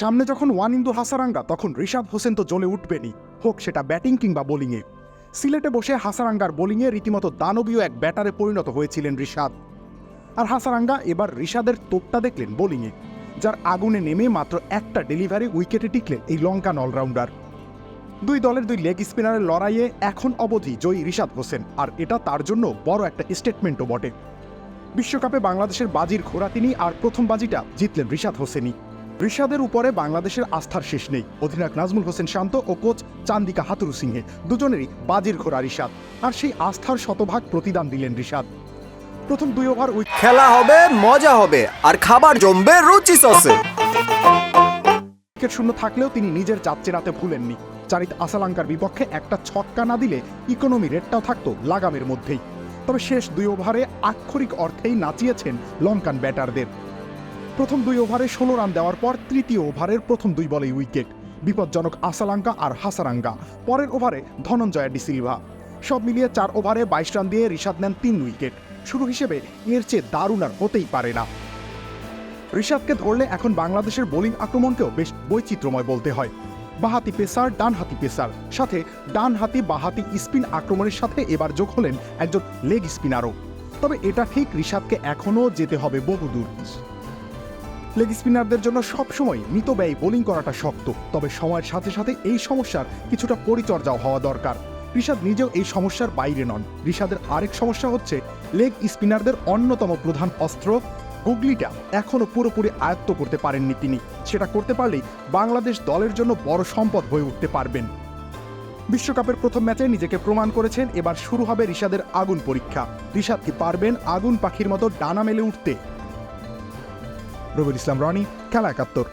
সামনে যখন ওয়ান ইন্দু হাসারাঙ্গা, তখন রিশাদ হোসেন তো জ্বলে উঠবেনই। হোক, সেটা ব্যাটিং কিংবা বোলিংয়ে। সিলেটে বসে হাসারাঙ্গার বোলিংয়ে রীতিমতো দানবীয় এক ব্যাটারে পরিণত হয়েছিলেন ঋষাদ আর হাসারাঙ্গা এবার রিশাদের তোপটা দেখলেন বোলিংয়ে, যার আগুনে নেমে মাত্র একটা ডেলিভারি উইকেটে টিকলেন এই লঙ্কান অলরাউন্ডার। দুই দলের দুই লেগ স্পিনারের লড়াইয়ে এখন অবধি জয়ী রিশাদ হোসেন, আর এটা তার জন্য বড় একটা স্টেটমেন্টও বটে। বিশ্বকাপে বাংলাদেশের বাজির ঘোড়া তিনি আর প্রথম বাজিটা জিতলেন ঋষাদ হোসেনই। রিশাদের উপরে বাংলাদেশের আস্থার শেষ নেই। অধিনায়ক নাজমুল হোসেন শান্ত ও কোচ চান্দিকা হাতুরু সিংহে। দুজনেরই বাজির ঘোড়া রিশাদ আর সেই আস্থার শতভাগ প্রতিদান দিলেন রিশাদ প্রথম দুই ওভার উইকেট খেলা হবে মজা হবে আর খাবার জমবে রুচি সসে। উইকেট শূন্য থাকলেও তিনি নিজের জাত চেনাতে ভুলেননি। চারিত আসালাঙ্কার বিপক্ষে একটা ছক্কা না দিলে ইকোনমি রেটটাও থাকতো লাগামের মধ্যেই। তবে শেষ দুই ওভারে আক্ষরিক অর্থেই নাচিয়েছেন লঙ্কান ব্যাটারদের। প্রথম দুই ওভারে ষোলো রান দেওয়ার পর তৃতীয় ওভারের প্রথম দুই বলেই উইকেট। বিপজ্জনক আসালাঙ্কা আর হাসারাঙ্গা। পরের ওভারে ধনঞ্জয়া ডিসিলভা সব মিলিয়ে চার ওভারে বাইশ রান দিয়ে ঋষাদ নেন তিন উইকেট। শুরু হিসেবে এর চেয়ে দারুণ আর হতেই পারে না। ঋষাদকে ধরলে এখন বাংলাদেশের বোলিং আক্রমণকেও বেশ বৈচিত্র্যময় বলতে হয়। বাহাতি পেসার ডান হাতি পেসার। সাথে ডান হাতি বাহাতি স্পিন আক্রমণের সাথে এবার যোগ হলেন একজন লেগ স্পিনারও। তবে এটা ঠিক ঋষাদকে এখনও যেতে হবে বহুদূর। লেগ স্পিনারদের জন্য সবসময় মিতব্যয়ী বোলিং করাটা শক্ত। তবে সময়ের সাথে সাথে এই সমস্যার কিছুটা পরিচর্যাও হওয়া দরকার। ঋষাদ নিজেও এই সমস্যার বাইরে নন। ঋষাদের আরেক সমস্যা হচ্ছে লেগ স্পিনারদের অন্যতম প্রধান অস্ত্র গুগলিটা এখনও পুরোপুরি আয়ত্ত করতে পারেননি তিনি। সেটা করতে পারলেই বাংলাদেশ দলের জন্য বড় সম্পদ হয়ে উঠতে পারবেন। বিশ্বকাপের প্রথম ম্যাচে নিজেকে প্রমাণ করেছেন। এবার শুরু হবে ঋষাদের আগুন পরীক্ষা। ঋষাদ কি পারবেন আগুন পাখির মতো ডানা মেলে উঠতে? রবিউল ইসলাম রনি খেলা একাত্তর।